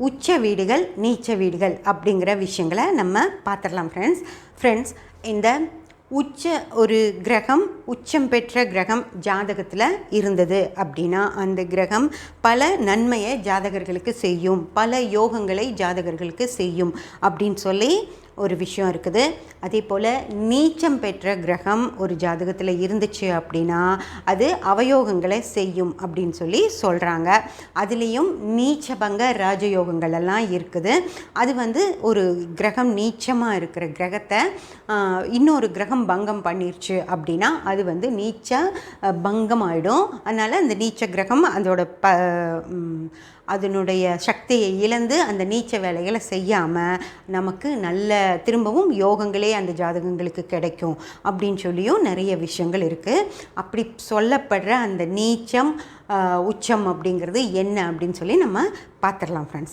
உச்ச வீடுகள் நீச்ச வீடுகள் அப்படிங்கிற விஷயங்களை நம்ம பார்த்துடலாம் ஃப்ரெண்ட்ஸ் ஃப்ரெண்ட்ஸ் இந்த உச்ச ஒரு கிரகம் உச்சம் பெற்ற கிரகம் ஜாதகத்தில் இருந்தது அப்படின்னா அந்த கிரகம் பல நன்மையை ஜாதகர்களுக்கு செய்யும் பல யோகங்களை ஜாதகர்களுக்கு செய்யும் அப்படின்னு சொல்லி ஒரு விஷயம் இருக்குது. அதே போல் நீச்சம் பெற்ற கிரகம் ஒரு ஜாதகத்தில் இருந்துச்சு அப்படின்னா அது அவயோகங்களை செய்யும் அப்படின்னு சொல்லி சொல்கிறாங்க அதுலேயும் நீச்சபங்க ராஜயோகங்கள் எல்லாம் இருக்குது. அது வந்து ஒரு கிரகம் நீச்சமாக இருக்கிற கிரகத்தை இன்னொரு கிரகம் பங்கம் பண்ணிருச்சு அப்படின்னா அது வந்து நீச்ச அஹ், பங்கம் அதனால் அந்த நீச்ச கிரகம் அதோட ப அதனுடைய சக்தியை இழந்து அந்த நீச்ச வேலைகளை செய்யாமல் நமக்கு நல்ல திரும்பவும் யோகங்களே அந்த ஜாதகங்களுக்கு கிடைக்கும் அப்படின்னு சொல்லியும் நிறைய விஷயங்கள் இருக்குது அப்படி சொல்லப்படுற அந்த நீச்சம் உச்சம் அப்படிங்கிறது என்ன அப்படின்னு சொல்லி நம்ம பார்த்துடலாம் ஃப்ரெண்ட்ஸ்